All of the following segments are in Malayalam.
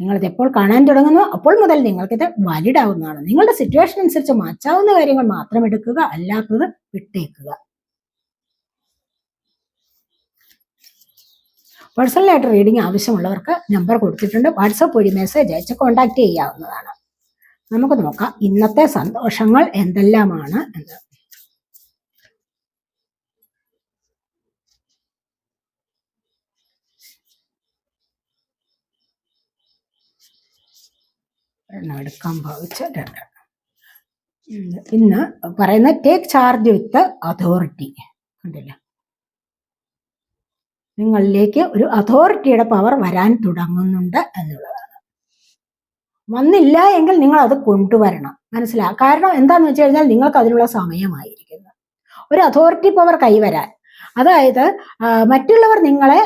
നിങ്ങളിത് എപ്പോൾ കാണാൻ തുടങ്ങുന്നു അപ്പോൾ മുതൽ നിങ്ങൾക്കിത് വാലിഡ് ആവുന്നതാണ് നിങ്ങളുടെ സിറ്റുവേഷൻ അനുസരിച്ച് മാറ്റാവുന്ന കാര്യങ്ങൾ മാത്രം എടുക്കുക അല്ലാത്തത് വിട്ടേക്കുക. പേഴ്സണലായിട്ട് റീഡിംഗ് ആവശ്യമുള്ളവർക്ക് നമ്പർ കൊടുത്തിട്ടുണ്ട്. വാട്സപ്പ് വഴി മെസ്സേജ് അയച്ച് കോൺടാക്ട് ചെയ്യാവുന്നതാണ്. നമുക്ക് നോക്കാം ഇന്നത്തെ സന്തോഷങ്ങൾ എന്തെല്ലാമാണ് എന്ന്. ഒരെണ്ണം എടുക്കാൻ ഭാവിച്ച രണ്ട് ഇന്ന് ഇന്ന് പറയുന്ന ടേക്ക് ചാർജ് വിത്ത് അതോറിറ്റി കണ്ടില്ല? നിങ്ങളിലേക്ക് ഒരു അതോറിറ്റിയുടെ പവർ വരാൻ തുടങ്ങുന്നുണ്ട് എന്നുള്ളതാണ്. വന്നില്ല എങ്കിൽ നിങ്ങൾ അത് കൊണ്ടുവരണം. മനസ്സിലാ? കാരണം എന്താന്ന് വെച്ച് കഴിഞ്ഞാൽ നിങ്ങൾക്ക് അതിനുള്ള സമയമായിരിക്കുന്നു. ഒരു അതോറിറ്റി പവർ കൈവരാൻ അതായത് മറ്റുള്ളവർ നിങ്ങളെ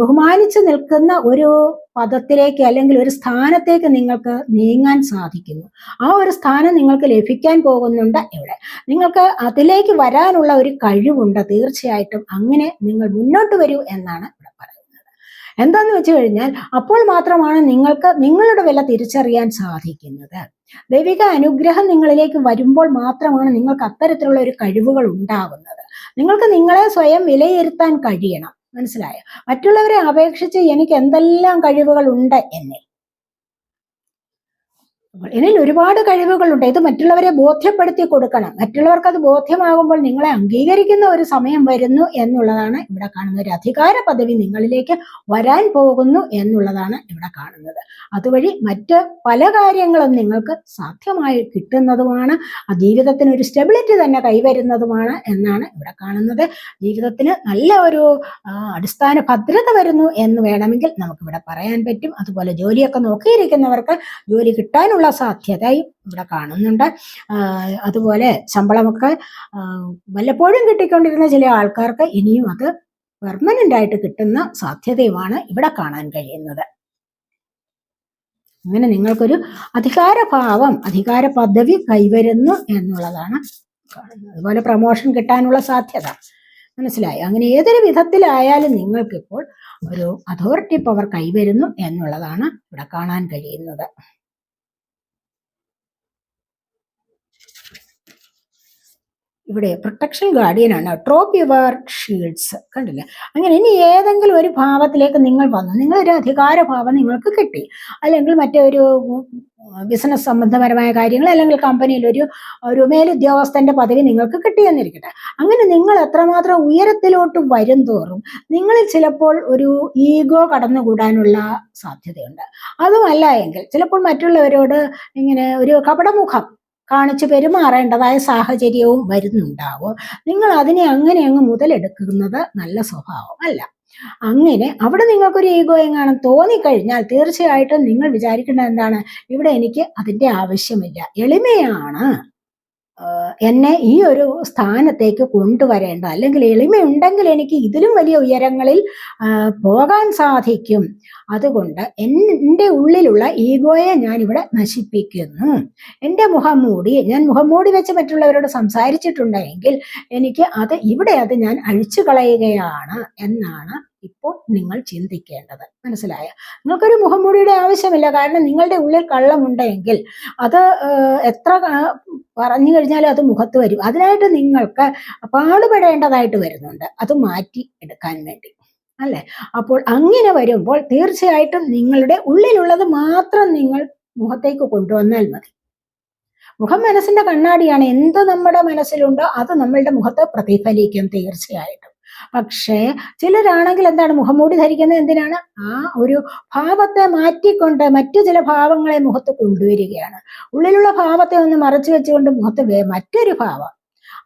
ബഹുമാനിച്ചു നിൽക്കുന്ന ഒരു പദത്തിലേക്ക് അല്ലെങ്കിൽ ഒരു സ്ഥാനത്തേക്ക് നിങ്ങൾക്ക് നീങ്ങാൻ സാധിക്കുന്നു. ആ ഒരു സ്ഥാനം നിങ്ങൾക്ക് ലഭിക്കാൻ പോകുന്നുണ്ട് ഇവിടെ നിങ്ങൾക്ക് അതിലേക്ക് വരാനുള്ള ഒരു കഴിവുണ്ട് തീർച്ചയായിട്ടും അങ്ങനെ നിങ്ങൾ മുന്നോട്ട് വരൂ എന്നാണ് ഇവിടെ പറയുന്നത്. എന്താന്ന് വെച്ചു കഴിഞ്ഞാൽ അപ്പോൾ മാത്രമാണ് നിങ്ങൾക്ക് നിങ്ങളുടെ വില തിരിച്ചറിയാൻ സാധിക്കുന്നത്. ദൈവിക അനുഗ്രഹം നിങ്ങളിലേക്ക് വരുമ്പോൾ മാത്രമാണ് നിങ്ങൾക്ക് അത്തരത്തിലുള്ള ഒരു കഴിവുകൾ ഉണ്ടാകുന്നത് നിങ്ങൾക്ക് നിങ്ങളെ സ്വയം വിലയിരുത്താൻ കഴിയണം. മനസ്സിലായോ? മറ്റുള്ളവരെ അപേക്ഷിച്ച് എനിക്ക് എന്തെല്ലാം കഴിവുകൾ ഉണ്ട് എന്നിൽ. ഇതിൽ ഒരുപാട് കഴിവുകളുണ്ട്. ഇത് മറ്റുള്ളവരെ ബോധ്യപ്പെടുത്തി കൊടുക്കണം. മറ്റുള്ളവർക്ക് അത് ബോധ്യമാകുമ്പോൾ നിങ്ങളെ അംഗീകരിക്കുന്ന ഒരു സമയം വരുന്നു എന്നുള്ളതാണ് ഇവിടെ കാണുന്നത് ഒരു അധികാര പദവി നിങ്ങളിലേക്ക് വരാൻ പോകുന്നു എന്നുള്ളതാണ് ഇവിടെ കാണുന്നത്. അതുവഴി മറ്റ് പല കാര്യങ്ങളും നിങ്ങൾക്ക് സാധ്യമായി കിട്ടുന്നതുമാണ്. ജീവിതത്തിന് ഒരു സ്റ്റെബിലിറ്റി തന്നെ കൈവരുന്നതുമാണ് എന്നാണ് ഇവിടെ കാണുന്നത്. ജീവിതത്തിന് നല്ല ഒരു അടിസ്ഥാന ഭദ്രത വരുന്നു എന്ന് വേണമെങ്കിൽ നമുക്കിവിടെ പറയാൻ പറ്റും. അതുപോലെ ജോലിയൊക്കെ നോക്കിയിരിക്കുന്നവർക്ക് ജോലി കിട്ടാനുള്ള സാധ്യതയും ഇവിടെ കാണുന്നുണ്ട്. അതുപോലെ ശമ്പളമൊക്കെ വല്ലപ്പോഴും കിട്ടിക്കൊണ്ടിരുന്ന ചില ആൾക്കാർക്ക് ഇനിയും അത് പെർമനന്റ് ആയിട്ട് കിട്ടുന്ന സാധ്യതയുമാണ് ഇവിടെ കാണാൻ കഴിയുന്നത്. അങ്ങനെ നിങ്ങൾക്കൊരു അധികാരഭാവം അധികാര പദവി കൈവരുന്നു എന്നുള്ളതാണ് കാണുന്നത്. അതുപോലെ പ്രൊമോഷൻ കിട്ടാനുള്ള സാധ്യത. മനസ്സിലായി? അങ്ങനെ ഏതൊരു വിധത്തിലായാലും നിങ്ങൾക്കിപ്പോൾ ഒരു അതോറിറ്റി പവർ കൈവരുന്നു എന്നുള്ളതാണ് ഇവിടെ കാണാൻ കഴിയുന്നത്. ഇവിടെ പ്രൊട്ടക്ഷൻ ഗാർഡിയൻ ആണ്. ട്രോപ്പ് യുവർ ഷീൽഡ്സ് കണ്ടില്ലേ? അങ്ങനെ ഇനി ഏതെങ്കിലും ഒരു ഭാവത്തിലേക്ക് നിങ്ങൾ വന്നു. നിങ്ങളൊരു അധികാര ഭാവം നിങ്ങൾക്ക് കിട്ടി. അല്ലെങ്കിൽ മറ്റൊരു ബിസിനസ് സംബന്ധപരമായ കാര്യങ്ങൾ അല്ലെങ്കിൽ കമ്പനിയിൽ ഒരു ഒരു മേലുദ്യോഗസ്ഥന്റെ പദവി നിങ്ങൾക്ക് കിട്ടിയെന്നിരിക്കട്ടെ. അങ്ങനെ നിങ്ങൾ എത്രമാത്രം ഉയരത്തിലോട്ട് വരും തോറും നിങ്ങളിൽ ചിലപ്പോൾ ഒരു ഈഗോ കടന്നുകൂടാനുള്ള സാധ്യതയുണ്ട്. അതുമല്ല എങ്കിൽ ചിലപ്പോൾ മറ്റുള്ളവരോട് ഇങ്ങനെ ഒരു കപടമുഖം കാണിച്ച് പെരുമാറേണ്ടതായ സാഹചര്യവും വരുന്നുണ്ടാവും. നിങ്ങൾ അതിനെ അങ്ങനെ അങ്ങ് മുതലെടുക്കുന്നത് നല്ല സ്വഭാവം അല്ല. അങ്ങനെ അവിടെ നിങ്ങൾക്കൊരു ഈഗോ എങ്ങാനും തോന്നിക്കഴിഞ്ഞാൽ തീർച്ചയായിട്ടും നിങ്ങൾ വിചാരിക്കേണ്ടത് എന്താണ്? ഇവിടെ എനിക്ക് അതിന്റെ ആവശ്യമില്ല. എളിമയാണ്. എന്നെ ഈ ഒരു സ്ഥാനത്തേക്ക് കൊണ്ടുവരേണ്ട അല്ലെങ്കിൽ എളിമയുണ്ടെങ്കിൽ എനിക്ക് ഇതിലും വലിയ ഉയരങ്ങളിൽ പോകാൻ സാധിക്കും. അതുകൊണ്ട് എൻ- എന്റെ ഉള്ളിലുള്ള ഈഗോയെ ഞാൻ ഇവിടെ നശിപ്പിക്കുന്നു. എന്റെ മുഖം മൂടി ഞാൻ മുഖം മൂടി വെച്ച് മറ്റുള്ളവരോട് സംസാരിച്ചിട്ടുണ്ടെങ്കിൽ എനിക്ക് അത് ഇവിടെ അത് ഞാൻ അഴിച്ചു കളയുകയാണ് എന്നാണ് ഇപ്പോൾ നിങ്ങൾ ചിന്തിക്കേണ്ടത്. മനസ്സിലായ? നിങ്ങൾക്കൊരു മുഖംമൂടിയുടെ ആവശ്യമില്ല. കാരണം നിങ്ങളുടെ ഉള്ളിൽ കള്ളമുണ്ടെങ്കിൽ അത് എത്ര പറഞ്ഞു കഴിഞ്ഞാലും അത് മുഖത്ത് വരും. അതിനായിട്ട് നിങ്ങൾക്ക് പാടുപെടേണ്ടതായിട്ട് വരുന്നുണ്ട്. അത് മാറ്റി എടുക്കാൻ വേണ്ടി. അല്ലെ? അപ്പോൾ അങ്ങനെ വരുമ്പോൾ തീർച്ചയായിട്ടും നിങ്ങളുടെ ഉള്ളിലുള്ളത് മാത്രം നിങ്ങൾ മുഖത്തേക്ക് കൊണ്ടുവന്നാൽ മതി. മുഖം മനസ്സിന്റെ കണ്ണാടിയാണ്. എന്ത് നമ്മുടെ മനസ്സിലുണ്ടോ അത് നമ്മളുടെ മുഖത്ത് പ്രതിഫലിക്കും തീർച്ചയായിട്ടും. പക്ഷേ ചിലരാണെങ്കിൽ എന്താണ് മുഖംമൂടി ധരിക്കുന്നത്? എന്തിനാണ്? ആ ഒരു ഭാവത്തെ മാറ്റിക്കൊണ്ട് മറ്റു ചില ഭാവങ്ങളെ മുഖത്ത് കൊണ്ടുവരികയാണ്. ഉള്ളിലുള്ള ഭാവത്തെ ഒന്ന് മറച്ചു വെച്ചുകൊണ്ട് മുഖത്ത് മറ്റൊരു ഭാവം.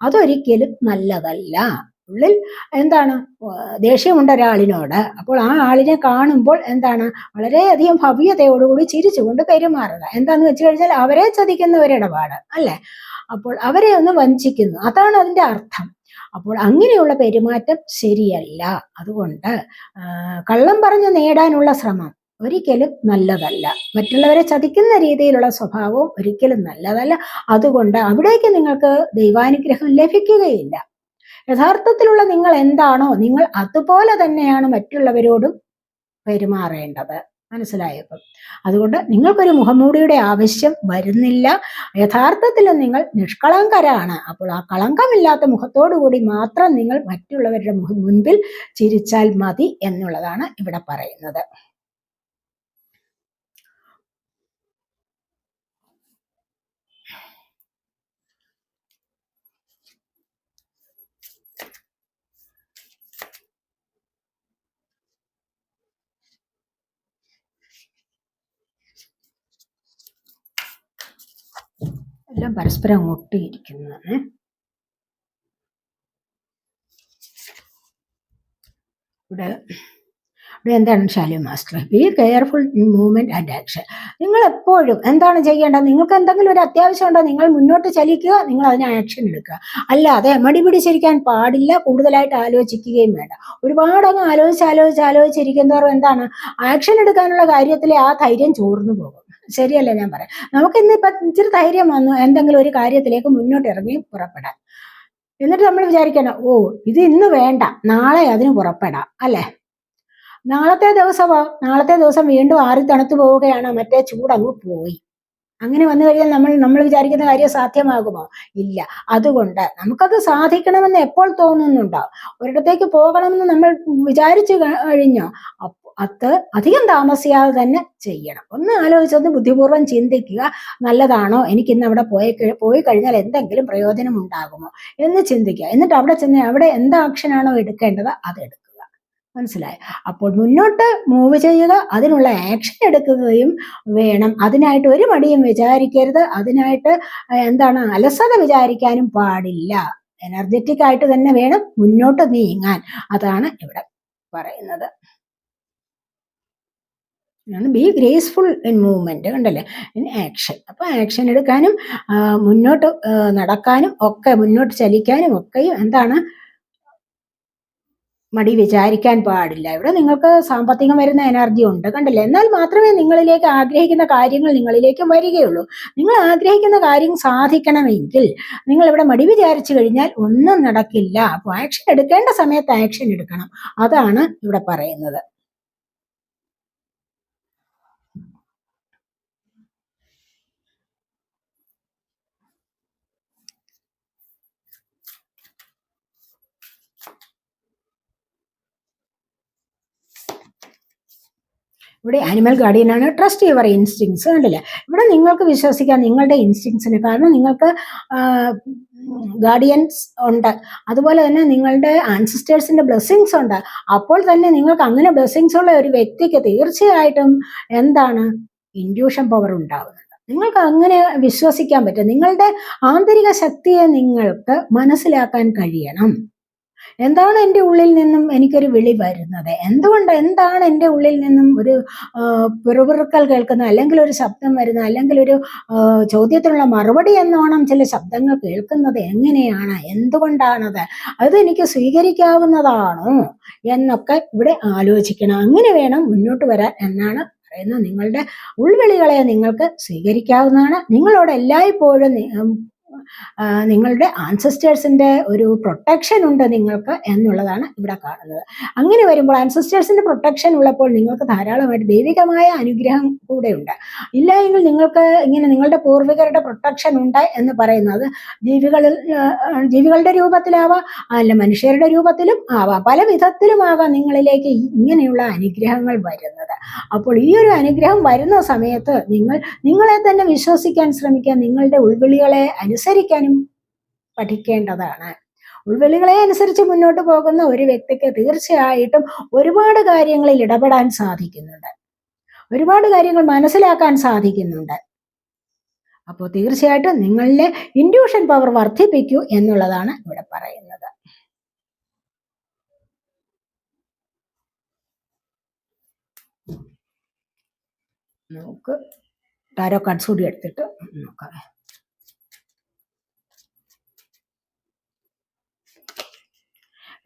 അതൊരിക്കലും നല്ലതല്ല. ഉള്ളിൽ എന്താണ്? ദേഷ്യമുണ്ട് ഒരാളിനോട്. അപ്പോൾ ആ ആളിനെ കാണുമ്പോൾ എന്താണ്? വളരെയധികം ഭവ്യതയോടുകൂടി ചിരിച്ചുകൊണ്ട് പെരുമാറുക. എന്താന്ന് വെച്ച് കഴിഞ്ഞാൽ അവരെ ചതിക്കുന്ന ഒരിടപാട് അല്ലെ? അപ്പോൾ അവരെ ഒന്ന് വഞ്ചിക്കുന്നു. അതാണ് അതിന്റെ അർത്ഥം. അപ്പോൾ അങ്ങനെയുള്ള പെരുമാറ്റം ശരിയല്ല. അതുകൊണ്ട് കള്ളം പറഞ്ഞു നേടാനുള്ള ശ്രമം ഒരിക്കലും നല്ലതല്ല. മറ്റുള്ളവരെ ചതിക്കുന്ന രീതിയിലുള്ള സ്വഭാവവും ഒരിക്കലും നല്ലതല്ല. അതുകൊണ്ട് അവിടേക്ക് നിങ്ങൾക്ക് ദൈവാനുഗ്രഹം ലഭിക്കുകയില്ല. യഥാർത്ഥത്തിലുള്ള നിങ്ങൾ എന്താണോ നിങ്ങൾ അതുപോലെ തന്നെയാണ് മറ്റുള്ളവരോടും പെരുമാറേണ്ടത്. മനസ്സിലായപ്പം. അതുകൊണ്ട് നിങ്ങൾക്കൊരു മുഖംമൂടിയുടെ ആവശ്യം വരുന്നില്ല. യഥാർത്ഥത്തിൽ നിങ്ങൾ നിഷ്കളങ്കരാണ്. അപ്പോൾ ആ കളങ്കമില്ലാത്ത കൂടി മാത്രം നിങ്ങൾ മറ്റുള്ളവരുടെ മുൻപിൽ ചിരിച്ചാൽ മതി എന്നുള്ളതാണ് ഇവിടെ പറയുന്നത്. എല്ലാം പരസ്പരം ഒട്ടിയിരിക്കുന്നതാണ് ഇവിടെ ഇവിടെ എന്താണ് Shalu master? Be careful movement and action നിങ്ങൾ എപ്പോഴും എന്താണ് ചെയ്യേണ്ടത്? നിങ്ങൾക്ക് എന്തെങ്കിലും ഒരു അത്യാവശ്യം ഉണ്ടോ? നിങ്ങൾ മുന്നോട്ട് ചലിക്കുക നിങ്ങൾ അതിന് ആക്ഷൻ എടുക്കുക. അല്ലാതെ മടി പിടിച്ചിരിക്കാൻ പാടില്ല കൂടുതലായിട്ട് ആലോചിക്കുകയും വേണ്ട. ഒരുപാട് അങ്ങ് ആലോചിച്ച് ആലോചിച്ച് ആലോചിച്ചിരിക്കുന്നവർ എന്താണ്? ആക്ഷൻ എടുക്കാനുള്ള കാര്യത്തിലെ ആ ധൈര്യം ചോർന്നു പോകും. ശരിയല്ല ഞാൻ പറയാം. നമുക്ക് ഇന്ന് ഇപ്പൊ ഇച്ചിരി ധൈര്യം വന്നു എന്തെങ്കിലും ഒരു കാര്യത്തിലേക്ക് മുന്നോട്ട് ഇറങ്ങി പുറപ്പെടാൻ. എന്നിട്ട് നമ്മൾ വിചാരിക്കണം ഓ ഇത് ഇന്ന് വേണ്ട നാളെ അതിന് പുറപ്പെടാം അല്ലെ? നാളത്തെ ദിവസമോ നാളത്തെ ദിവസം വീണ്ടും ആറി തണുത്തു പോവുകയാണ് മറ്റേ ചൂടങ്ങ് പോയി. അങ്ങനെ വന്നു കഴിഞ്ഞാൽ നമ്മൾ നമ്മൾ വിചാരിക്കുന്ന കാര്യം സാധ്യമാകുമോ? ഇല്ല. അതുകൊണ്ട് നമുക്കത് സാധിക്കണമെന്ന് എപ്പോൾ തോന്നുന്നുണ്ടോ? ഒരിടത്തേക്ക് പോകണമെന്ന് നമ്മൾ വിചാരിച്ചു കഴിഞ്ഞോ? അത് അധികം താമസിയാതെ തന്നെ ചെയ്യണം. ഒന്ന് ആലോചിച്ചൊന്ന് ബുദ്ധിപൂർവം ചിന്തിക്കുക നല്ലതാണോ? എനിക്ക് ഇന്ന് അവിടെ പോയി പോയി കഴിഞ്ഞാൽ എന്തെങ്കിലും പ്രയോജനം ഉണ്ടാകുമോ? എന്ന് ചിന്തിക്കുക. എന്നിട്ട് അവിടെ ചെന്ന് അവിടെ എന്ത് ആക്ഷനാണോ എടുക്കേണ്ടത് അത് എടുക്കുക. മനസ്സിലായി? അപ്പോൾ മുന്നോട്ട് മൂവ് ചെയ്യുക അതിനുള്ള ആക്ഷൻ എടുക്കുകയും വേണം. അതിനായിട്ട് ഒരു മടിയും വിചാരിക്കരുത്. അതിനായിട്ട് എന്താണ് അലസത വിചാരിക്കാനും പാടില്ല. എനർജറ്റിക് ആയിട്ട് തന്നെ വേണം മുന്നോട്ട് നീങ്ങാൻ. അതാണ് ഇവിടെ പറയുന്നത്. ബി ഗ്രേസ്ഫുൾ ഇൻ മൂവ്മെന്റ് കണ്ടല്ലേ? ഇൻ ആക്ഷൻ അപ്പോൾ ആക്ഷൻ എടുക്കാനും മുന്നോട്ട് നടക്കാനും ഒക്കെ മുന്നോട്ട് ചലിക്കാനും ഒക്കെയും എന്താണ്? മടി വിചാരിക്കാൻ പാടില്ല. ഇവിടെ നിങ്ങൾക്ക് സാമ്പത്തികം വരുന്ന എനർജി ഉണ്ട് കണ്ടില്ല? എന്നാൽ മാത്രമേ നിങ്ങളിലേക്ക് ആഗ്രഹിക്കുന്ന കാര്യങ്ങൾ നിങ്ങളിലേക്ക് വരികയുള്ളൂ. നിങ്ങൾ ആഗ്രഹിക്കുന്ന കാര്യം സാധിക്കണമെങ്കിൽ നിങ്ങൾ ഇവിടെ മടി വിചാരിച്ചു കഴിഞ്ഞാൽ ഒന്നും നടക്കില്ല. അപ്പോൾ ആക്ഷൻ എടുക്കേണ്ട സമയത്ത് ആക്ഷൻ എടുക്കണം. അതാണ് ഇവിടെ പറയുന്നത്. ഇവിടെ ആനിമൽ ഗാർഡിയനാണ് ട്രസ്റ്റ് യുവർ ഇൻസ്റ്റിങ്സ് കണ്ടില്ല? ഇവിടെ നിങ്ങൾക്ക് വിശ്വസിക്കാം നിങ്ങളുടെ ഇൻസ്റ്റിങ്സിന് കാരണം നിങ്ങൾക്ക് ഗാർഡിയൻസ് ഉണ്ട്. അതുപോലെ തന്നെ നിങ്ങളുടെ ആൻസിസ്റ്റേഴ്സിന്റെ ബ്ലെസ്സിങ്സ് ഉണ്ട്. അപ്പോൾ തന്നെ നിങ്ങൾക്ക് അങ്ങനെ ബ്ലെസ്സിങ്സ് ഉള്ള ഒരു വ്യക്തിക്ക് തീർച്ചയായിട്ടും എന്താണ്? ഇൻഡ്യൂഷൻ പവർ ഉണ്ടാകുന്നത് നിങ്ങൾക്ക് അങ്ങനെ വിശ്വസിക്കാൻ പറ്റും. നിങ്ങളുടെ ആന്തരിക ശക്തിയെ നിങ്ങൾക്ക് മനസ്സിലാക്കാൻ കഴിയണം. എന്താണ് എന്റെ ഉള്ളിൽ നിന്നും എനിക്കൊരു വിളി വരുന്നത്? എന്തുകൊണ്ട് എന്താണ് എന്റെ ഉള്ളിൽ നിന്നും ഒരു പിറുപിറുക്കൽ കേൾക്കുന്ന അല്ലെങ്കിൽ ഒരു ശബ്ദം വരുന്ന അല്ലെങ്കിൽ ഒരു ചോദ്യത്തിനുള്ള മറുപടി എന്നോണം ചില ശബ്ദങ്ങൾ കേൾക്കുന്നത് എങ്ങനെയാണ്? എന്തുകൊണ്ടാണത്? അത് എനിക്ക് സ്വീകരിക്കാവുന്നതാണോ എന്നൊക്കെ ഇവിടെ ആലോചിക്കണം. അങ്ങനെ വേണം മുന്നോട്ട് വരാൻ എന്നാണ് പറയുന്നത്. നിങ്ങളുടെ ഉൾവിളികളെ നിങ്ങൾക്ക് സ്വീകരിക്കാവുന്നതാണ്. നിങ്ങളോട് എല്ലായ്പ്പോഴും നിങ്ങളുടെ ആൻസസ്റ്റേഴ്സിന്റെ ഒരു പ്രൊട്ടക്ഷൻ ഉണ്ട് നിങ്ങൾക്ക് എന്നുള്ളതാണ് ഇവിടെ കാണുന്നത്. അങ്ങനെ വരുമ്പോൾ ആൻസസ്റ്റേഴ്സിന്റെ പ്രൊട്ടക്ഷൻ ഉള്ളപ്പോൾ നിങ്ങൾക്ക് ധാരാളമായിട്ട് ദൈവികമായ അനുഗ്രഹം കൂടെ ഉണ്ട് ഇല്ല എങ്കിൽ നിങ്ങൾക്ക് ഇങ്ങനെ നിങ്ങളുടെ പൂർവികരുടെ പ്രൊട്ടക്ഷൻ ഉണ്ട് എന്ന് പറയുന്നത് ജീവികളിൽ ജീവികളുടെ രൂപത്തിലാവാം അല്ല മനുഷ്യരുടെ രൂപത്തിലും ആവാം. പല വിധത്തിലുമാകാം നിങ്ങളിലേക്ക് ഇങ്ങനെയുള്ള അനുഗ്രഹങ്ങൾ വരുന്നത്. അപ്പോൾ ഈ ഒരു അനുഗ്രഹം വരുന്ന സമയത്ത് നിങ്ങൾ നിങ്ങളെ തന്നെ വിശ്വസിക്കാൻ ശ്രമിക്കുക. നിങ്ങളുടെ ഉൾവിളികളെ അനുസരിച്ച് അനുസരിക്കാനും പഠിക്കേണ്ടതാണ്. ഉൾവെളികളെ അനുസരിച്ച് മുന്നോട്ട് പോകുന്ന ഒരു വ്യക്തിക്ക് തീർച്ചയായിട്ടും ഒരുപാട് കാര്യങ്ങളിൽ ഇടപെടാൻ സാധിക്കുന്നുണ്ട്. ഒരുപാട് കാര്യങ്ങൾ മനസ്സിലാക്കാൻ സാധിക്കുന്നുണ്ട്. അപ്പോൾ തീർച്ചയായിട്ടും നിങ്ങളിലെ ഇൻഡ്യൂഷൻ പവർ വർദ്ധിപ്പിക്കൂ എന്നുള്ളതാണ് ഇവിടെ പറയുന്നത്. നമുക്ക് ടാരോ കാർഡ്സ് കൂടി എടുത്തിട്ട് നോക്കാം.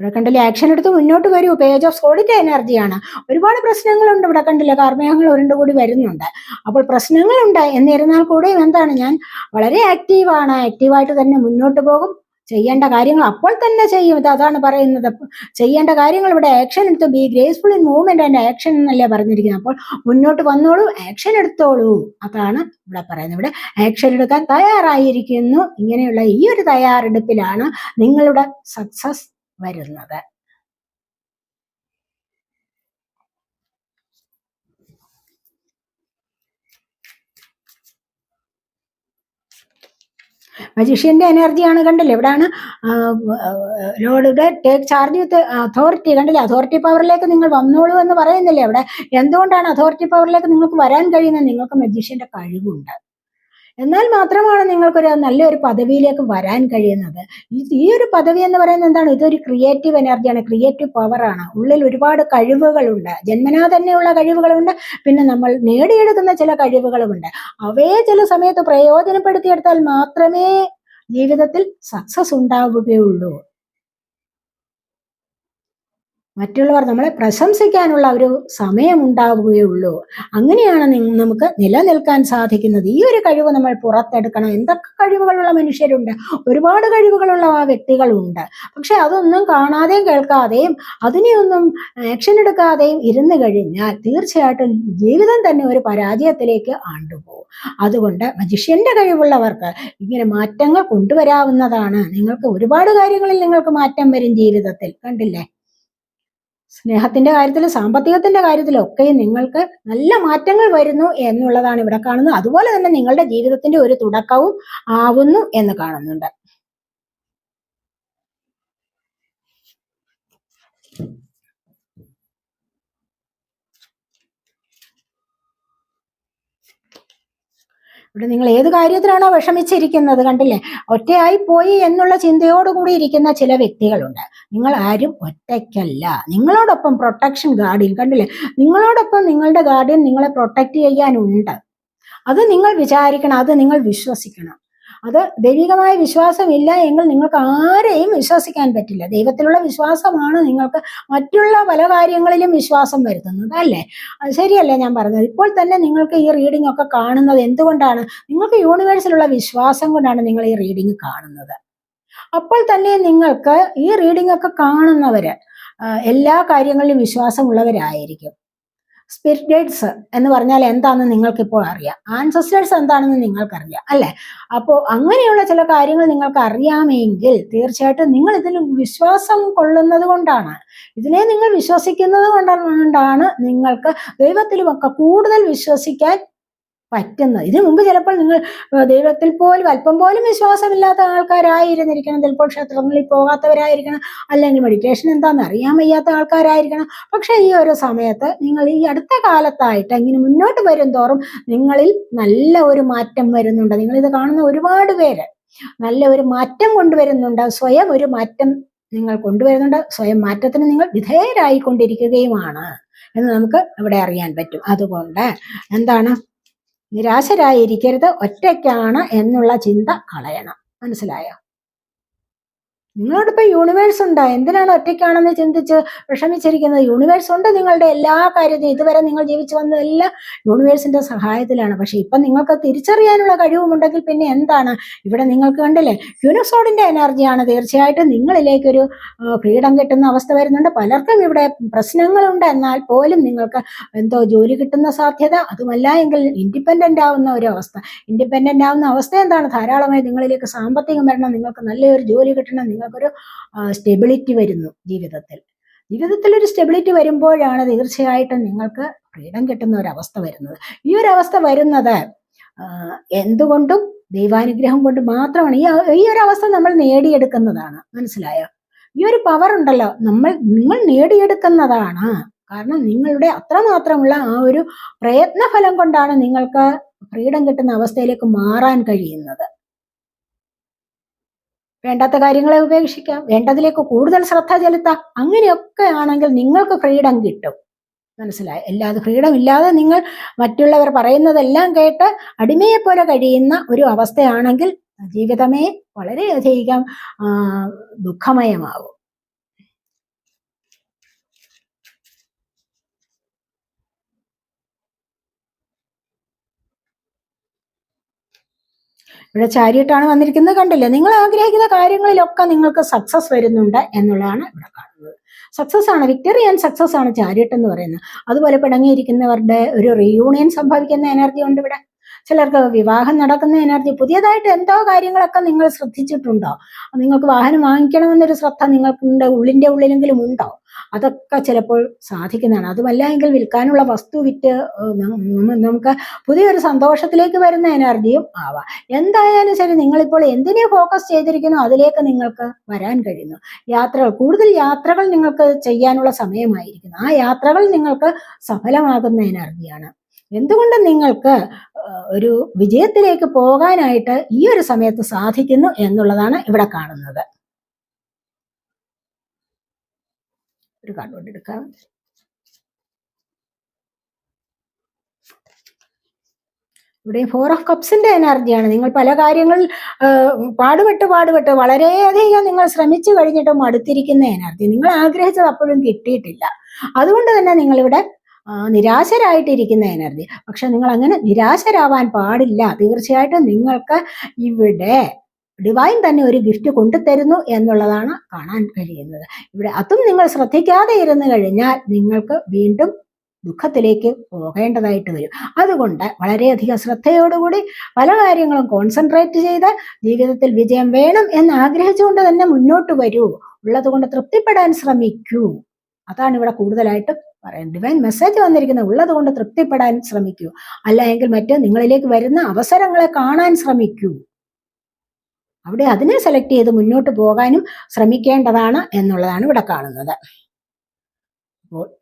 ഇവിടെ കണ്ടില്ലേ ആക്ഷൻ എടുത്ത് മുന്നോട്ട് വരൂ. പേജ് ഓഫ് സോളിഡ് എനർജിയാണ് ഒരുപാട് പ്രശ്നങ്ങളുണ്ട് ഇവിടെ കണ്ടില്ല കണ്ടില്ലേ ഉരുണ്ട് കൂടി വരുന്നുണ്ട്. അപ്പോൾ പ്രശ്നങ്ങളുണ്ട്. എന്നിരുന്നാൽ കൂടെയും എന്താണ് ഞാൻ വളരെ ആക്റ്റീവാണ് ആക്റ്റീവായിട്ട് തന്നെ മുന്നോട്ട് പോകും. ചെയ്യേണ്ട കാര്യങ്ങൾ അപ്പോൾ തന്നെ ചെയ്യും. ഇത് അതാണ് പറയുന്നത്. ചെയ്യേണ്ട കാര്യങ്ങൾ ഇവിടെ ആക്ഷൻ എടുത്തു. Be graceful in movement and action എന്നല്ലേ പറഞ്ഞിരിക്കുന്നത്. അപ്പോൾ മുന്നോട്ട് വന്നോളൂ ആക്ഷൻ എടുത്തോളൂ. അതാണ് ഇവിടെ പറയുന്നത്. ഇവിടെ ആക്ഷൻ എടുക്കാൻ തയ്യാറായിരിക്കുന്നു. ഇങ്ങനെയുള്ള ഈ ഒരു തയ്യാറെടുപ്പിലാണ് നിങ്ങളുടെ സക്സസ് വരുന്നത്. മജീഷ്യന്റെ എനർജിയാണ് കണ്ടില്ലേ? എവിടാണ് ലോഡുടെ ടേക്ക് ചാർജ് വിത്ത് അതോറിറ്റി കണ്ടില്ലേ? അതോറിറ്റി പവറിലേക്ക് നിങ്ങൾ വന്നോളൂ എന്ന് പറയുന്നില്ലേ അവിടെ? എന്തുകൊണ്ടാണ് അതോറിറ്റി പവറിലേക്ക് നിങ്ങൾക്ക് വരാൻ കഴിയുന്നത്? നിങ്ങൾക്ക് മജീഷ്യന്റെ കഴിവുണ്ട്. എന്നാൽ മാത്രമാണ് നിങ്ങൾക്കൊരു നല്ലൊരു പദവിയിലേക്ക് വരാൻ കഴിയുന്നത്. ഈ- ഒരു പദവി എന്ന് പറയുന്നത് എന്താണ്? ഇതൊരു ക്രിയേറ്റീവ് എനർജിയാണ് ക്രിയേറ്റീവ് പവറാണ് ഉള്ളിൽ ഒരുപാട് കഴിവുകളുണ്ട്. ജന്മനാ തന്നെയുള്ള കഴിവുകളുണ്ട്. പിന്നെ നമ്മൾ നേടിയെടുക്കുന്ന ചില കഴിവുകളുമുണ്ട്. അവയെ ചില സമയത്ത് പ്രയോജനപ്പെടുത്തിയെടുത്താൽ മാത്രമേ ജീവിതത്തിൽ സക്സസ് ഉണ്ടാവുകയുള്ളൂ. മറ്റുള്ളവർ നമ്മളെ പ്രശംസിക്കാനുള്ള ഒരു സമയമുണ്ടാവുകയുള്ളൂ. അങ്ങനെയാണ് നമുക്ക് നിലനിൽക്കാൻ സാധിക്കുന്നത്. ഈ ഒരു കഴിവ് നമ്മൾ പുറത്തെടുക്കണം. എന്തൊക്കെ കഴിവുകളുള്ള മനുഷ്യരുണ്ട്? ഒരുപാട് കഴിവുകളുള്ള ആ വ്യക്തികളുണ്ട്. പക്ഷെ അതൊന്നും കാണാതെയും കേൾക്കാതെയും അതിനെയൊന്നും ആക്ഷൻ എടുക്കാതെയും ഇരുന്ന് കഴിഞ്ഞാൽ തീർച്ചയായിട്ടും ജീവിതം തന്നെ ഒരു പരാജയത്തിലേക്ക് ആണ്ടുപോകും. അതുകൊണ്ട് മജിഷ്യന്റെ കഴിവുള്ളവർക്ക് ഇങ്ങനെ മാറ്റങ്ങൾ കൊണ്ടുവരാവുന്നതാണ്. നിങ്ങൾക്ക് ഒരുപാട് കാര്യങ്ങളിൽ നിങ്ങൾക്ക് മാറ്റം വരും ജീവിതത്തിൽ. കണ്ടില്ലേ? സ്നേഹത്തിന്റെ കാര്യത്തിൽ സാമ്പത്തികത്തിന്റെ കാര്യത്തിലൊക്കെ നിങ്ങൾക്ക് നല്ല മാറ്റങ്ങൾ വരുന്നു എന്നുള്ളതാണ് ഇവിടെ കാണുന്നത്. അതുപോലെ തന്നെ നിങ്ങളുടെ ജീവിതത്തിന്റെ ഒരു തുടക്കവും ആവുന്നു എന്ന് കാണുന്നുണ്ട്. ഇവിടെ നിങ്ങൾ ഏത് കാര്യത്തിലാണോ വിഷമിച്ചിരിക്കുന്നത് കണ്ടില്ലേ? ഒറ്റയായി പോയി എന്നുള്ള ചിന്തയോടുകൂടി ഇരിക്കുന്ന ചില വ്യക്തികളുണ്ട്. നിങ്ങൾ ആരും ഒറ്റയ്ക്കല്ല. നിങ്ങളോടൊപ്പം പ്രൊട്ടക്ഷൻ ഗാർഡിയൻ കണ്ടില്ലേ? നിങ്ങളോടൊപ്പം നിങ്ങളുടെ ഗാർഡിയൻ നിങ്ങളെ പ്രൊട്ടക്ട് ചെയ്യാനുണ്ട്. അത് നിങ്ങൾ വിചാരിക്കണം അത് നിങ്ങൾ വിശ്വസിക്കണം. അത് ദൈവികമായ വിശ്വാസമില്ല എങ്കിൽ നിങ്ങൾക്ക് ആരെയും വിശ്വസിക്കാൻ പറ്റില്ല. ദൈവത്തിലുള്ള വിശ്വാസമാണ് നിങ്ങൾക്ക് മറ്റുള്ള പല കാര്യങ്ങളിലും വിശ്വാസം വരുത്തുന്നത് അല്ലേ? ശരിയല്ലേ ഞാൻ പറഞ്ഞത്? ഇപ്പോൾ തന്നെ നിങ്ങൾക്ക് ഈ റീഡിംഗ് ഒക്കെ കാണുന്നത് എന്തുകൊണ്ടാണ്? നിങ്ങൾക്ക് യൂണിവേഴ്സിലുള്ള വിശ്വാസം കൊണ്ടാണ് നിങ്ങൾ ഈ റീഡിംഗ് കാണുന്നത്. അപ്പോൾ തന്നെ നിങ്ങൾക്ക് ഈ റീഡിംഗ് ഒക്കെ കാണുന്നവര് എല്ലാ കാര്യങ്ങളിലും വിശ്വാസമുള്ളവരായിരിക്കും. സ്പിരിറ്റ് ഗൈഡ്സ് എന്ന് പറഞ്ഞാൽ എന്താണെന്ന് നിങ്ങൾക്ക് ഇപ്പോൾ അറിയാം. ആൻസസ്റ്റേഴ്സ് എന്താണെന്ന് നിങ്ങൾക്കറിയാം അല്ലെ? അപ്പോൾ അങ്ങനെയുള്ള ചില കാര്യങ്ങൾ നിങ്ങൾക്ക് അറിയാമെങ്കിൽ തീർച്ചയായിട്ടും നിങ്ങൾ ഇതിൽ വിശ്വാസം കൊള്ളുന്നത് കൊണ്ടാണ്. ഇതിനെ നിങ്ങൾ വിശ്വസിക്കുന്നത് കൊണ്ടാണ് നിങ്ങൾക്ക് ദൈവത്തിലുമൊക്കെ കൂടുതൽ വിശ്വസിക്കാൻ പറ്റുന്നത്. ഇതിനു മുമ്പ് ചിലപ്പോൾ നിങ്ങൾ ദൈവത്തിൽ പോലും അല്പം പോലും വിശ്വാസമില്ലാത്ത ആൾക്കാരായിരുന്നിരിക്കണം ചിലപ്പോൾ ക്ഷേത്രങ്ങളിൽ പോകാത്തവരായിരിക്കണം. അല്ലെങ്കിൽ മെഡിറ്റേഷൻ എന്താണെന്ന് അറിയാൻ വയ്യാത്ത ആൾക്കാരായിരിക്കണം. പക്ഷെ ഈ ഒരു സമയത്ത് നിങ്ങൾ ഈ അടുത്ത കാലത്തായിട്ട് ഇങ്ങനെ മുന്നോട്ട് വരും തോറും നിങ്ങളിൽ നല്ല ഒരു മാറ്റം വരുന്നുണ്ട്. നിങ്ങൾ ഇത് കാണുന്ന ഒരുപാട് പേര് നല്ല ഒരു മാറ്റം കൊണ്ടുവരുന്നുണ്ട്. സ്വയം ഒരു മാറ്റം നിങ്ങൾ കൊണ്ടുവരുന്നുണ്ട്. സ്വയം മാറ്റത്തിന് നിങ്ങൾ വിധേയരായിക്കൊണ്ടിരിക്കുകയുമാണ് എന്ന് നമുക്ക് ഇവിടെ അറിയാൻ പറ്റും. അതുകൊണ്ട് എന്താണ്? നിരാശരായിരിക്കരുത്. ഒറ്റയ്ക്കാണ് എന്നുള്ള ചിന്ത കളയണം. മനസ്സിലായോ? നിങ്ങളോടൊപ്പം യൂണിവേഴ്സ് ഉണ്ട്? എന്തിനാണ് ഒറ്റയ്ക്കാണെന്ന് ചിന്തിച്ച് വിഷമിച്ചിരിക്കുന്നത്? യൂണിവേഴ്സ് ഉണ്ട് നിങ്ങളുടെ എല്ലാ കാര്യത്തിനും. ഇതുവരെ നിങ്ങൾ ജീവിച്ചു വന്നതെല്ലാം യൂണിവേഴ്സിന്റെ സഹായത്തിലാണ്. പക്ഷെ ഇപ്പൊ നിങ്ങൾക്ക് തിരിച്ചറിയാനുള്ള കഴിവുമുണ്ടെങ്കിൽ പിന്നെ എന്താണ്? ഇവിടെ നിങ്ങൾക്ക് കണ്ടില്ലേ ക്യൂനോസോഡിന്റെ എനർജിയാണ് തീർച്ചയായിട്ടും നിങ്ങളിലേക്കൊരു ഫ്രീഡം കിട്ടുന്ന അവസ്ഥ വരുന്നുണ്ട്. പലർക്കും ഇവിടെ പ്രശ്നങ്ങളുണ്ട്. എന്നാൽ പോലും നിങ്ങൾക്ക് എന്തോ ജോലി കിട്ടുന്ന സാധ്യത അതുമല്ല എങ്കിൽ ഇൻഡിപെൻഡന്റ് ആവുന്ന ഒരു അവസ്ഥ. ഇൻഡിപെൻഡന്റ് ആവുന്ന അവസ്ഥ എന്താണ്? ധാരാളമായി നിങ്ങളിലേക്ക് സാമ്പത്തികം വരണം. നിങ്ങൾക്ക് നല്ലൊരു ജോലി കിട്ടണം. നിങ്ങൾക്കൊരു സ്റ്റെബിലിറ്റി വരുന്നു ജീവിതത്തിൽ. ജീവിതത്തിൽ ഒരു സ്റ്റെബിലിറ്റി വരുമ്പോഴാണ് തീർച്ചയായിട്ടും നിങ്ങൾക്ക് ഫ്രീഡം കിട്ടുന്ന ഒരു അവസ്ഥ വരുന്നത്. ഈ ഒരു അവസ്ഥ വരുന്നത് എന്തുകൊണ്ടും ദൈവാനുഗ്രഹം കൊണ്ട് മാത്രമാണ്. ഈ ഈ ഒരു അവസ്ഥ നമ്മൾ നേടിയെടുക്കുന്നതാണ്. മനസ്സിലായോ? ഈ ഒരു പവർ ഉണ്ടല്ലോ. നമ്മൾ നിങ്ങൾ നേടിയെടുക്കുന്നതാണ്. കാരണം നിങ്ങളുടെ അത്രമാത്രമുള്ള ആ ഒരു പ്രയത്നഫലം കൊണ്ടാണ് നിങ്ങൾക്ക് ഫ്രീഡം കിട്ടുന്ന അവസ്ഥയിലേക്ക് മാറാൻ കഴിയുന്നത്. വേണ്ടാത്ത കാര്യങ്ങളെ ഉപേക്ഷിക്കാം. വേണ്ടതിലേക്ക് കൂടുതൽ ശ്രദ്ധ ചെലുത്താം. അങ്ങനെയൊക്കെ ആണെങ്കിൽ നിങ്ങൾക്ക് ഫ്രീഡം കിട്ടും. മനസ്സിലായി? അല്ലാതെ ഫ്രീഡം ഇല്ലാതെ നിങ്ങൾ മറ്റുള്ളവർ പറയുന്നതെല്ലാം കേട്ട് അടിമയെ പോലെ കഴിയുന്ന ഒരു അവസ്ഥയാണെങ്കിൽ ജീവിതമേ വളരെയധികം ദുഃഖമയമാകും ഇവിടെ ചാരിയിട്ടാണ് വന്നിരിക്കുന്നത് കണ്ടില്ലേ? നിങ്ങൾ ആഗ്രഹിക്കുന്ന കാര്യങ്ങളിലൊക്കെ നിങ്ങൾക്ക് സക്സസ് വരുന്നുണ്ട് എന്നുള്ളതാണ് ഇവിടെ കാണുന്നത്. സക്സസ് ആണ് വിക്ടറി ആൻഡ് സക്സസ് ആണ് ചാരിയട്ട് എന്ന് പറയുന്നത്. അതുപോലെ പിടങ്ങിയിരിക്കുന്നവരുടെ ഒരു റീയൂണിയൻ സംഭവിക്കുന്ന എനർജി ഉണ്ട് ഇവിടെ. ചിലർക്ക് വിവാഹം നടക്കുന്ന എനർജി പുതിയതായിട്ട് എന്തോ കാര്യങ്ങളൊക്കെ നിങ്ങൾ ശ്രദ്ധിച്ചിട്ടുണ്ടോ? നിങ്ങൾക്ക് വാഹനം വാങ്ങിക്കണമെന്നൊരു ശ്രദ്ധ നിങ്ങൾക്ക് ഉള്ളിന്റെ ഉള്ളിലെങ്കിലും ഉണ്ടോ? അതൊക്കെ ചിലപ്പോൾ സാധിക്കുന്നതാണ്. അതുമല്ല എങ്കിൽ വിൽക്കാനുള്ള വസ്തു വിറ്റ് നമുക്ക് പുതിയൊരു സന്തോഷത്തിലേക്ക് വരുന്ന എനർജിയും ആവാം. എന്തായാലും ശരി നിങ്ങളിപ്പോൾ എന്തിനെ ഫോക്കസ് ചെയ്തിരിക്കുന്നു അതിലേക്ക് നിങ്ങൾക്ക് വരാൻ കഴിയുന്നു. യാത്രകൾ കൂടുതൽ യാത്രകൾ നിങ്ങൾക്ക് ചെയ്യാനുള്ള സമയമായിരിക്കുന്നു. ആ യാത്രകൾ നിങ്ങൾക്ക് സഫലമാകുന്ന എനർജിയാണ്. എന്തുകൊണ്ട് നിങ്ങൾക്ക് ഒരു വിജയത്തിലേക്ക് പോകാനായിട്ട് ഈ ഒരു സമയത്ത് സാധിക്കുന്നു എന്നുള്ളതാണ് ഇവിടെ കാണുന്നത്. ഒരു കാർഡ് കൊണ്ട് എടുക്കാം. ഇവിടെ ഫോർ ഓഫ് കപ്സിന്റെ എനർജിയാണ് നിങ്ങൾ പല കാര്യങ്ങൾ പാടുപെട്ട് പാടുപെട്ട് വളരെയധികം നിങ്ങൾ ശ്രമിച്ചു കഴിഞ്ഞിട്ടും അടുത്തിരിക്കുന്ന എനർജി നിങ്ങൾ ആഗ്രഹിച്ചത് അപ്പോഴും കിട്ടിയിട്ടില്ല. അതുകൊണ്ട് തന്നെ നിങ്ങളിവിടെ നിരാശരായിട്ടിരിക്കുന്ന എനർജി പക്ഷെ നിങ്ങൾ അങ്ങനെ നിരാശരാവാൻ പാടില്ല. തീർച്ചയായിട്ടും നിങ്ങൾക്ക് ഇവിടെ ഡിവൈൻ തന്നെ ഒരു ഗിഫ്റ്റ് കൊണ്ടുതരുന്നു എന്നുള്ളതാണ് കാണാൻ കഴിയുന്നത്. ഇവിടെ അതും നിങ്ങൾ ശ്രദ്ധിക്കാതെ ഇരുന്ന് കഴിഞ്ഞാൽ നിങ്ങൾക്ക് വീണ്ടും ദുഃഖത്തിലേക്ക് പോകേണ്ടതായിട്ട് വരും. അതുകൊണ്ട് വളരെയധികം ശ്രദ്ധയോടുകൂടി പല കാര്യങ്ങളും കോൺസെൻട്രേറ്റ് ചെയ്ത് ജീവിതത്തിൽ വിജയം വേണം എന്ന് ആഗ്രഹിച്ചുകൊണ്ട് തന്നെ മുന്നോട്ട് വരൂ. ഉള്ളതുകൊണ്ട് തൃപ്തിപ്പെടാൻ ശ്രമിക്കൂ. അതാണ് ഇവിടെ കൂടുതലായിട്ട് പറയുന്നത് ഡിവൈൻ മെസ്സേജ് വന്നിരിക്കുന്നത് ഉള്ളത് കൊണ്ട് തൃപ്തിപ്പെടാൻ ശ്രമിക്കൂ. അല്ല എങ്കിൽ മറ്റ് നിങ്ങളിലേക്ക് വരുന്ന അവസരങ്ങളെ കാണാൻ ശ്രമിക്കൂ. അവിടെ അതിനെ സെലക്ട് ചെയ്ത് മുന്നോട്ട് പോകാനും ശ്രമിക്കേണ്ടതാണ് എന്നുള്ളതാണ് ഇവിടെ കാണുന്നത്.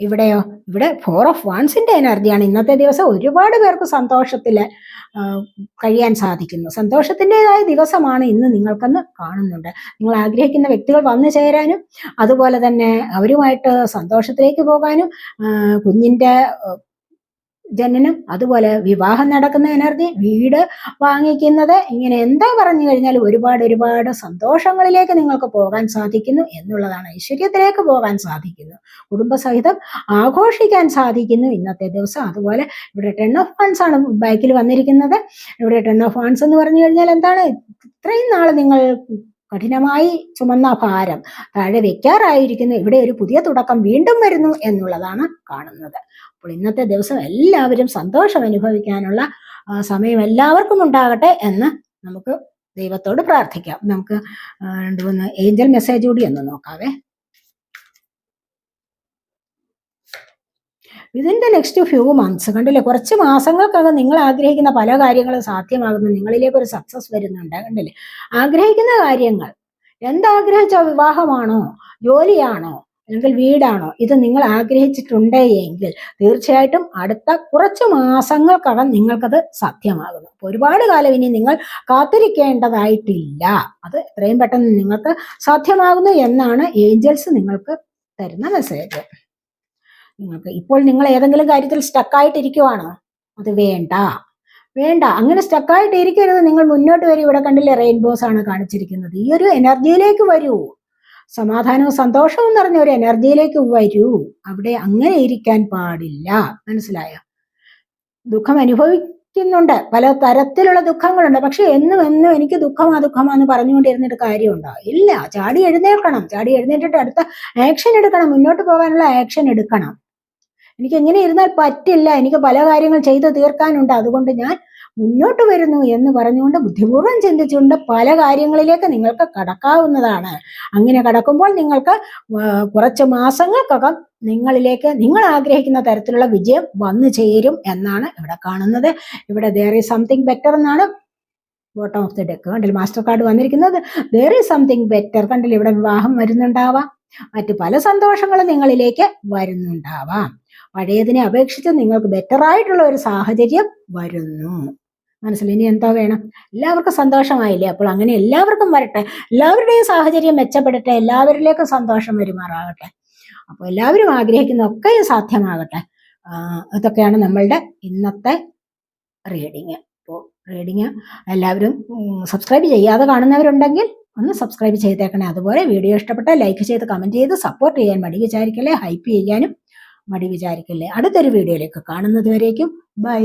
ഇവിടെയോ? ഇവിടെ ഫോർ ഓഫ് വൺസിന്റെ എനർജിയാണ് ഇന്നത്തെ ദിവസം ഒരുപാട് പേർക്ക് സന്തോഷത്തിൽ കഴിയാൻ സാധിക്കുന്നു. സന്തോഷത്തിന്റെതായ ദിവസമാണ് ഇന്ന് നിങ്ങൾക്കെന്ന് കാണുന്നുണ്ട്. നിങ്ങൾ ആഗ്രഹിക്കുന്ന വ്യക്തികൾ വന്നു ചേരാനും അതുപോലെ തന്നെ അവരുമായിട്ട് സന്തോഷത്തിലേക്ക് പോകാനും ആ, ജനനം അതുപോലെ വിവാഹം നടക്കുന്ന എനർജി വീട് വാങ്ങിക്കുന്നത് ഇങ്ങനെ എന്താ പറഞ്ഞു കഴിഞ്ഞാൽ ഒരുപാട് ഒരുപാട് സന്തോഷങ്ങളിലേക്ക് നിങ്ങൾക്ക് പോകാൻ സാധിക്കുന്നു എന്നുള്ളതാണ് ഐശ്വര്യത്തിലേക്ക് പോകാൻ സാധിക്കുന്നു. കുടുംബസഹിതം ആഘോഷിക്കാൻ സാധിക്കുന്നു ഇന്നത്തെ ദിവസം. അതുപോലെ ഇവിടെ ടെൺ ഓഫ് ഫണ്ട്സ് ആണ് ബാക്കിൽ വന്നിരിക്കുന്നത്. ഇവിടെ ടെൺ ഓഫ് ഫണ്ട്സ് എന്ന് പറഞ്ഞു കഴിഞ്ഞാൽ എന്താണ്? ഇത്രയും നാൾ നിങ്ങൾ കഠിനമായി ചുമന്ന ഭാരം താഴെ വെക്കാറായിരിക്കുന്നു. ഇവിടെ ഒരു പുതിയ തുടക്കം വീണ്ടും വരുന്നു എന്നുള്ളതാണ് കാണുന്നത്. അപ്പോൾ ഇന്നത്തെ ദിവസം എല്ലാവരും സന്തോഷം അനുഭവിക്കാനുള്ള സമയം എല്ലാവർക്കും ഉണ്ടാകട്ടെ എന്ന് നമുക്ക് ദൈവത്തോട് പ്രാർത്ഥിക്കാം. നമുക്ക് രണ്ട് മൂന്ന് ഏഞ്ചൽ മെസ്സേജ് കൂടി ഒന്ന് നോക്കാവേ. ഇതിന്റെ നെക്സ്റ്റ് ഫ്യൂ മന്ത്സ് കണ്ടില്ലേ? കുറച്ച് മാസങ്ങൾക്കകം നിങ്ങൾ ആഗ്രഹിക്കുന്ന പല കാര്യങ്ങളും സാധ്യമാകുന്നു. നിങ്ങളിലേക്ക് ഒരു സക്സസ് വരുന്നുണ്ട് കണ്ടില്ലേ? ആഗ്രഹിക്കുന്ന കാര്യങ്ങൾ. എന്താഗ്രഹിച്ചോ വിവാഹമാണോ? ജോലിയാണോ? അല്ലെങ്കിൽ വീടാണോ? ഇത് നിങ്ങൾ ആഗ്രഹിച്ചിട്ടുണ്ട് എങ്കിൽ തീർച്ചയായിട്ടും അടുത്ത കുറച്ച് മാസങ്ങൾക്കകം നിങ്ങൾക്കത് സാധ്യമാകുന്നു. ഒരുപാട് കാലം ഇനി നിങ്ങൾ കാത്തിരിക്കേണ്ടതായിട്ടില്ല. അത് എത്രയും പെട്ടെന്ന് നിങ്ങൾക്ക് സാധ്യമാകുന്നു എന്നാണ് ഏഞ്ചൽസ് നിങ്ങൾക്ക് തരുന്ന മെസ്സേജ്. നിങ്ങൾക്ക് ഇപ്പോൾ നിങ്ങൾ ഏതെങ്കിലും കാര്യത്തിൽ സ്റ്റക്കായിട്ടിരിക്കുവാണോ? അത് വേണ്ട. വേണ്ട. അങ്ങനെ സ്റ്റക്കായിട്ട് ഇരിക്കരുത് നിങ്ങൾ മുന്നോട്ട് വരും. ഇവിടെ കണ്ടില്ലേ റെയിൻബോസ് ആണ് കാണിച്ചിരിക്കുന്നത്. ഈ ഒരു എനർജിയിലേക്ക് വരൂ. സമാധാനവും സന്തോഷവും നിറഞ്ഞ ഒരു എനർജിയിലേക്ക് വരൂ. അവിടെ അങ്ങനെ ഇരിക്കാൻ പാടില്ല. മനസ്സിലായോ? ദുഃഖം അനുഭവിക്കുന്നുണ്ട്. പല തരത്തിലുള്ള ദുഃഖങ്ങളുണ്ട്. പക്ഷെ എന്നും എന്നും എനിക്ക് ദുഃഖമാ ദുഃഖമാ എന്ന് പറഞ്ഞുകൊണ്ടിരുന്നിട്ട് കാര്യമുണ്ടോ? ഇല്ല. ചാടി എഴുന്നേൽക്കണം. ചാടി എഴുന്നേറ്റിട്ട് അടുത്ത ആക്ഷൻ എടുക്കണം. മുന്നോട്ട് പോകാനുള്ള ആക്ഷൻ എടുക്കണം. എനിക്ക് എങ്ങനെ ഇരുന്നാൽ പറ്റില്ല. എനിക്ക് പല കാര്യങ്ങൾ ചെയ്തു തീർക്കാനുണ്ട്. അതുകൊണ്ട് ഞാൻ മുന്നോട്ട് വരുന്നു എന്ന് പറഞ്ഞുകൊണ്ട് ബുദ്ധിപൂർവം ചിന്തിച്ചുകൊണ്ട് പല കാര്യങ്ങളിലേക്ക് നിങ്ങൾക്ക് കടക്കാവുന്നതാണ്. അങ്ങനെ കടക്കുമ്പോൾ നിങ്ങൾക്ക് കുറച്ച് മാസങ്ങൾക്കകം നിങ്ങളിലേക്ക് നിങ്ങൾ ആഗ്രഹിക്കുന്ന തരത്തിലുള്ള വിജയം വന്നു ചേരും എന്നാണ് ഇവിടെ കാണുന്നത്. ഇവിടെ ദർ ഈസ് സംതിങ് ബെറ്റർ എന്നാണ് ബോട്ടം ഓഫ് ദി ഡെക്ക് കണ്ടില്ല? മാസ്റ്റർ കാർഡ് വന്നിരിക്കുന്നത്. ദർ ഈസ് സംതിങ് ബെറ്റർ കണ്ടില്ല? ഇവിടെ വിവാഹം വരുന്നുണ്ടാവാം. മറ്റു പല സന്തോഷങ്ങളും നിങ്ങളിലേക്ക് വരുന്നുണ്ടാവാം. പഴയതിനെ അപേക്ഷിച്ച് നിങ്ങൾക്ക് ബെറ്റർ ആയിട്ടുള്ള ഒരു സാഹചര്യം വരുന്നു. മനസ്സിൽ ഇനി എന്തോ വേണം? എല്ലാവർക്കും സന്തോഷമായില്ലേ? അപ്പോൾ അങ്ങനെ എല്ലാവർക്കും വരട്ടെ. എല്ലാവരുടെയും സാഹചര്യം മെച്ചപ്പെടട്ടെ. എല്ലാവരിലേക്കും സന്തോഷം വരുമാറാകട്ടെ. അപ്പോൾ എല്ലാവരും ആഗ്രഹിക്കുന്ന ഒക്കെയും സാധ്യമാകട്ടെ ഇതൊക്കെയാണ് നമ്മളുടെ ഇന്നത്തെ റീഡിങ്. അപ്പോൾ റീഡിങ് എല്ലാവരും സബ്സ്ക്രൈബ് ചെയ്യാതെ കാണുന്നവരുണ്ടെങ്കിൽ ഒന്ന് സബ്സ്ക്രൈബ് ചെയ്തേക്കണേ. അതുപോലെ വീഡിയോ ഇഷ്ടപ്പെട്ട ലൈക്ക് ചെയ്ത് കമന്റ് ചെയ്ത് സപ്പോർട്ട് ചെയ്യാൻ മടി വിചാരിക്കല്ലേ? ഹൈപ്പ് ചെയ്യാനും മടി വിചാരിക്കല്ലേ? അടുത്തൊരു വീഡിയോയിലേക്ക് കാണുന്നതുവരേക്കും ബൈ.